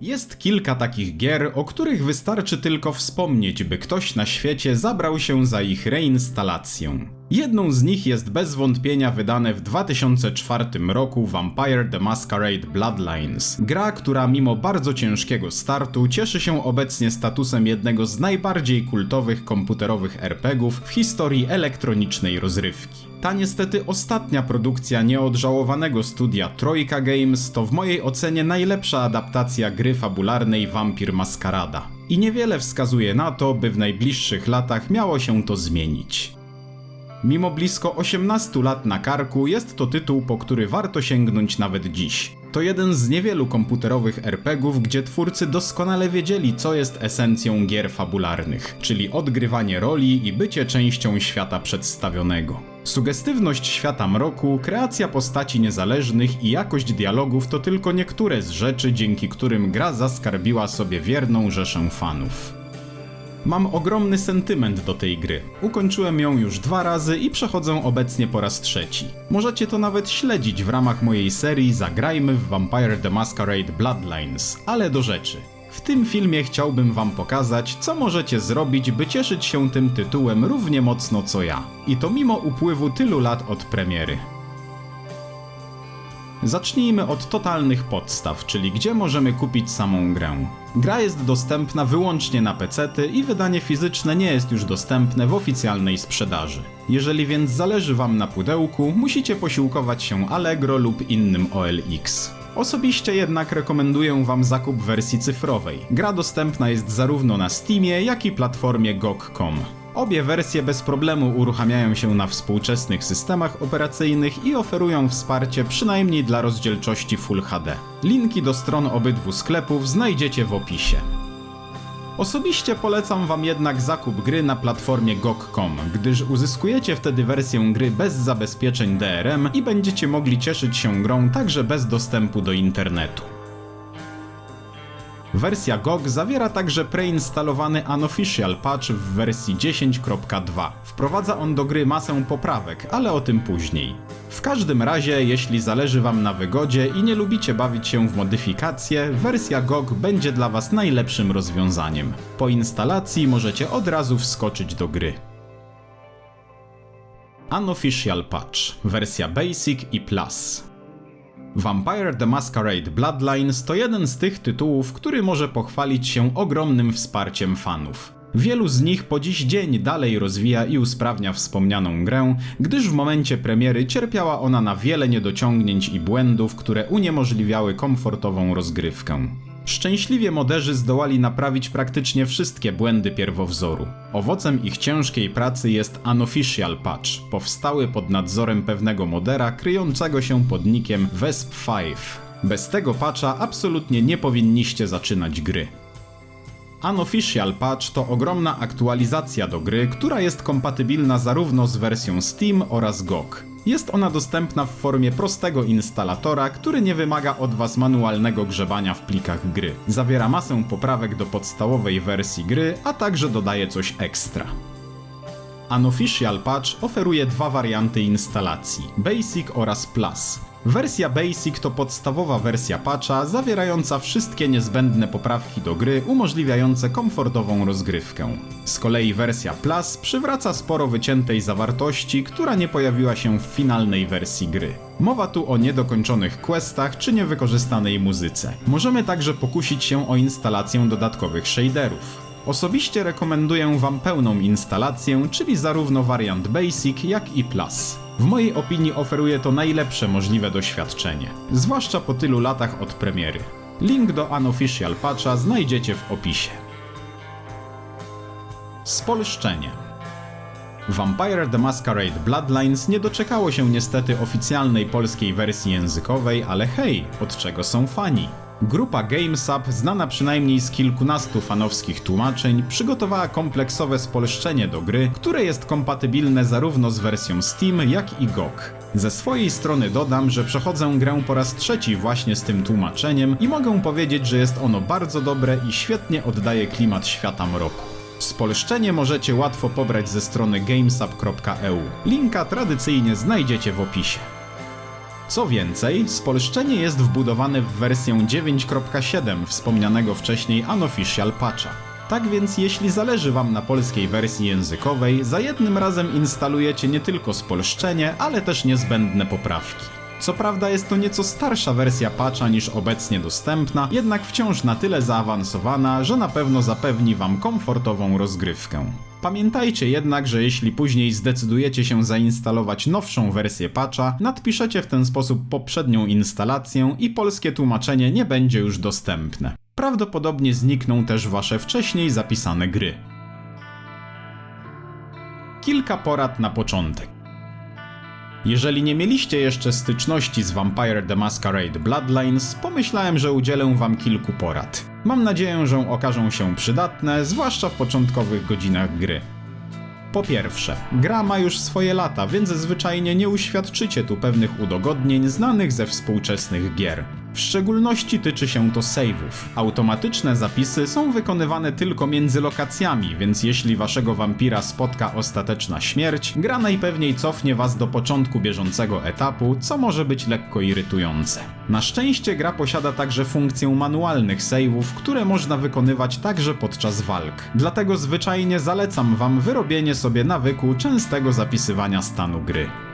Jest kilka takich gier, o których wystarczy tylko wspomnieć, by ktoś na świecie zabrał się za ich reinstalację. Jedną z nich jest bez wątpienia wydane w 2004 roku Vampire the Masquerade Bloodlines. Gra, która mimo bardzo ciężkiego startu cieszy się obecnie statusem jednego z najbardziej kultowych komputerowych RPGów w historii elektronicznej rozrywki. Ta niestety ostatnia produkcja nieodżałowanego studia Troika Games to w mojej ocenie najlepsza adaptacja gry fabularnej Vampir Maskarada. I niewiele wskazuje na to, by w najbliższych latach miało się to zmienić. Mimo blisko 18 lat na karku, jest to tytuł, po który warto sięgnąć nawet dziś. To jeden z niewielu komputerowych RPGów, gdzie twórcy doskonale wiedzieli, co jest esencją gier fabularnych, czyli odgrywanie roli i bycie częścią świata przedstawionego. Sugestywność świata mroku, kreacja postaci niezależnych i jakość dialogów to tylko niektóre z rzeczy, dzięki którym gra zaskarbiła sobie wierną rzeszę fanów. Mam ogromny sentyment do tej gry. Ukończyłem ją już dwa razy i przechodzę obecnie po raz trzeci. Możecie to nawet śledzić w ramach mojej serii Zagrajmy w Vampire the Masquerade Bloodlines, ale do rzeczy. W tym filmie chciałbym wam pokazać, co możecie zrobić, by cieszyć się tym tytułem równie mocno co ja. I to mimo upływu tylu lat od premiery. Zacznijmy od totalnych podstaw, czyli gdzie możemy kupić samą grę. Gra jest dostępna wyłącznie na PC i wydanie fizyczne nie jest już dostępne w oficjalnej sprzedaży. Jeżeli więc zależy Wam na pudełku, musicie posiłkować się Allegro lub innym OLX. Osobiście jednak rekomenduję Wam zakup wersji cyfrowej. Gra dostępna jest zarówno na Steamie, jak i platformie GOG.com. Obie wersje bez problemu uruchamiają się na współczesnych systemach operacyjnych i oferują wsparcie przynajmniej dla rozdzielczości Full HD. Linki do stron obydwu sklepów znajdziecie w opisie. Osobiście polecam Wam jednak zakup gry na platformie GOG.com, gdyż uzyskujecie wtedy wersję gry bez zabezpieczeń DRM i będziecie mogli cieszyć się grą także bez dostępu do internetu. Wersja GOG zawiera także preinstalowany Unofficial Patch w wersji 10.2. Wprowadza on do gry masę poprawek, ale o tym później. W każdym razie, jeśli zależy Wam na wygodzie i nie lubicie bawić się w modyfikacje, wersja GOG będzie dla Was najlepszym rozwiązaniem. Po instalacji możecie od razu wskoczyć do gry. Unofficial Patch, wersja Basic i Plus. Vampire the Masquerade Bloodlines to jeden z tych tytułów, który może pochwalić się ogromnym wsparciem fanów. Wielu z nich po dziś dzień dalej rozwija i usprawnia wspomnianą grę, gdyż w momencie premiery cierpiała ona na wiele niedociągnięć i błędów, które uniemożliwiały komfortową rozgrywkę. Szczęśliwie moderzy zdołali naprawić praktycznie wszystkie błędy pierwowzoru. Owocem ich ciężkiej pracy jest Unofficial Patch, powstały pod nadzorem pewnego modera kryjącego się pod nickiem Vesp5. Bez tego patcha absolutnie nie powinniście zaczynać gry. Unofficial Patch to ogromna aktualizacja do gry, która jest kompatybilna zarówno z wersją Steam oraz GOG. Jest ona dostępna w formie prostego instalatora, który nie wymaga od Was manualnego grzebania w plikach gry. Zawiera masę poprawek do podstawowej wersji gry, a także dodaje coś ekstra. Unofficial Patch oferuje dwa warianty instalacji: Basic oraz Plus. Wersja Basic to podstawowa wersja patcha zawierająca wszystkie niezbędne poprawki do gry umożliwiające komfortową rozgrywkę. Z kolei wersja Plus przywraca sporo wyciętej zawartości, która nie pojawiła się w finalnej wersji gry. Mowa tu o niedokończonych questach czy niewykorzystanej muzyce. Możemy także pokusić się o instalację dodatkowych shaderów. Osobiście rekomenduję Wam pełną instalację, czyli zarówno wariant Basic, jak i Plus. W mojej opinii oferuje to najlepsze możliwe doświadczenie, zwłaszcza po tylu latach od premiery. Link do Unofficial Patcha znajdziecie w opisie. Spolszczenie Vampire the Masquerade Bloodlines nie doczekało się niestety oficjalnej polskiej wersji językowej, ale hej, od czego są fani? Grupa GameSub, znana przynajmniej z kilkunastu fanowskich tłumaczeń, przygotowała kompleksowe spolszczenie do gry, które jest kompatybilne zarówno z wersją Steam, jak i GOG. Ze swojej strony dodam, że przechodzę grę po raz trzeci właśnie z tym tłumaczeniem i mogę powiedzieć, że jest ono bardzo dobre i świetnie oddaje klimat świata mroku. Spolszczenie możecie łatwo pobrać ze strony gamesub.eu. Linka tradycyjnie znajdziecie w opisie. Co więcej, spolszczenie jest wbudowane w wersję 9.7 wspomnianego wcześniej unofficial patcha. Tak więc jeśli zależy Wam na polskiej wersji językowej, za jednym razem instalujecie nie tylko spolszczenie, ale też niezbędne poprawki. Co prawda jest to nieco starsza wersja patcha niż obecnie dostępna, jednak wciąż na tyle zaawansowana, że na pewno zapewni Wam komfortową rozgrywkę. Pamiętajcie jednak, że jeśli później zdecydujecie się zainstalować nowszą wersję patcha, nadpiszecie w ten sposób poprzednią instalację i polskie tłumaczenie nie będzie już dostępne. Prawdopodobnie znikną też Wasze wcześniej zapisane gry. Kilka porad na początek. Jeżeli nie mieliście jeszcze styczności z Vampire the Masquerade Bloodlines, pomyślałem, że udzielę wam kilku porad. Mam nadzieję, że okażą się przydatne, zwłaszcza w początkowych godzinach gry. Po pierwsze, gra ma już swoje lata, więc zwyczajnie nie uświadczycie tu pewnych udogodnień znanych ze współczesnych gier. W szczególności tyczy się to save'ów. Automatyczne zapisy są wykonywane tylko między lokacjami, więc jeśli waszego wampira spotka ostateczna śmierć, gra najpewniej cofnie was do początku bieżącego etapu, co może być lekko irytujące. Na szczęście gra posiada także funkcję manualnych save'ów, które można wykonywać także podczas walk. Dlatego zwyczajnie zalecam wam wyrobienie sobie nawyku częstego zapisywania stanu gry.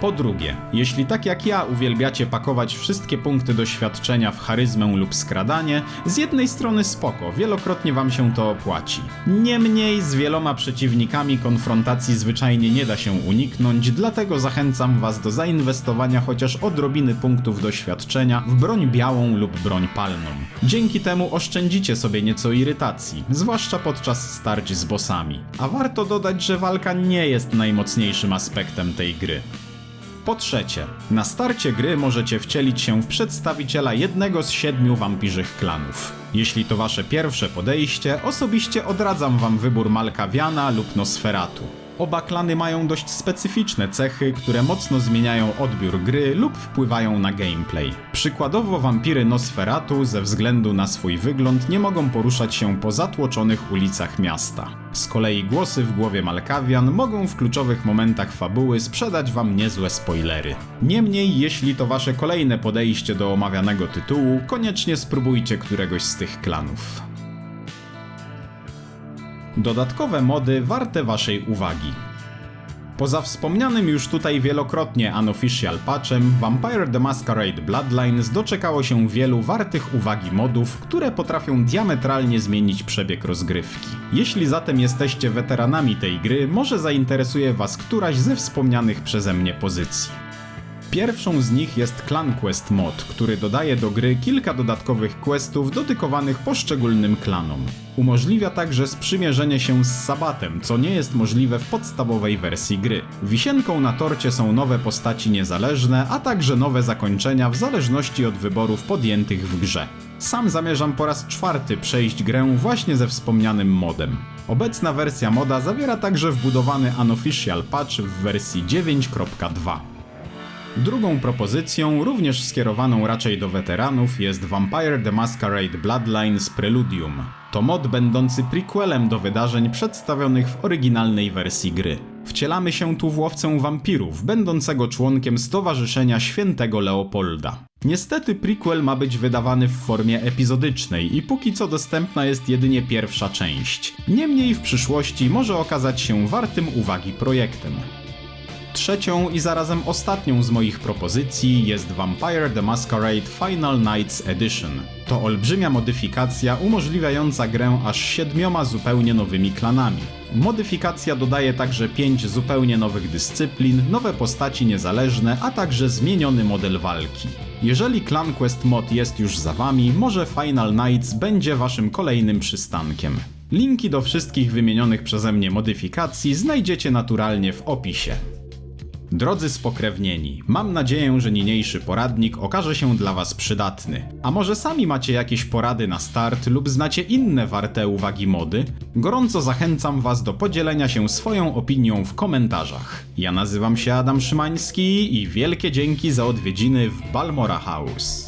Po drugie, jeśli tak jak ja uwielbiacie pakować wszystkie punkty doświadczenia w charyzmę lub skradanie, z jednej strony spoko, wielokrotnie wam się to opłaci. Niemniej z wieloma przeciwnikami konfrontacji zwyczajnie nie da się uniknąć, dlatego zachęcam was do zainwestowania chociaż odrobiny punktów doświadczenia w broń białą lub broń palną. Dzięki temu oszczędzicie sobie nieco irytacji, zwłaszcza podczas starć z bossami. A warto dodać, że walka nie jest najmocniejszym aspektem tej gry. Po trzecie, na starcie gry możecie wcielić się w przedstawiciela jednego z siedmiu wampirzych klanów. Jeśli to wasze pierwsze podejście, osobiście odradzam wam wybór Malkawiana lub Nosferatu. Oba klany mają dość specyficzne cechy, które mocno zmieniają odbiór gry lub wpływają na gameplay. Przykładowo wampiry Nosferatu ze względu na swój wygląd nie mogą poruszać się po zatłoczonych ulicach miasta. Z kolei głosy w głowie Malkawian mogą w kluczowych momentach fabuły sprzedać wam niezłe spoilery. Niemniej, jeśli to wasze kolejne podejście do omawianego tytułu, koniecznie spróbujcie któregoś z tych klanów. Dodatkowe mody warte waszej uwagi. Poza wspomnianym już tutaj wielokrotnie unofficial patchem, Vampire the Masquerade Bloodlines doczekało się wielu wartych uwagi modów, które potrafią diametralnie zmienić przebieg rozgrywki. Jeśli zatem jesteście weteranami tej gry, może zainteresuje was któraś ze wspomnianych przeze mnie pozycji. Pierwszą z nich jest Clan Quest Mod, który dodaje do gry kilka dodatkowych questów dedykowanych poszczególnym klanom. Umożliwia także sprzymierzenie się z Sabatem, co nie jest możliwe w podstawowej wersji gry. Wisienką na torcie są nowe postaci niezależne, a także nowe zakończenia w zależności od wyborów podjętych w grze. Sam zamierzam po raz czwarty przejść grę właśnie ze wspomnianym modem. Obecna wersja moda zawiera także wbudowany unofficial patch w wersji 9.2. Drugą propozycją, również skierowaną raczej do weteranów, jest Vampire the Masquerade Bloodlines Preludium. To mod będący prequelem do wydarzeń przedstawionych w oryginalnej wersji gry. Wcielamy się tu w łowcę wampirów, będącego członkiem Stowarzyszenia Świętego Leopolda. Niestety prequel ma być wydawany w formie epizodycznej i póki co dostępna jest jedynie pierwsza część. Niemniej w przyszłości może okazać się wartym uwagi projektem. Trzecią i zarazem ostatnią z moich propozycji jest Vampire the Masquerade Final Nights Edition. To olbrzymia modyfikacja umożliwiająca grę aż siedmioma zupełnie nowymi klanami. Modyfikacja dodaje także pięć zupełnie nowych dyscyplin, nowe postaci niezależne, a także zmieniony model walki. Jeżeli Clan Quest mod jest już za wami, może Final Nights będzie waszym kolejnym przystankiem. Linki do wszystkich wymienionych przeze mnie modyfikacji znajdziecie naturalnie w opisie. Drodzy spokrewnieni, mam nadzieję, że niniejszy poradnik okaże się dla Was przydatny. A może sami macie jakieś porady na start lub znacie inne warte uwagi mody? Gorąco zachęcam Was do podzielenia się swoją opinią w komentarzach. Ja nazywam się Adam Szymański i wielkie dzięki za odwiedziny w Balmora House.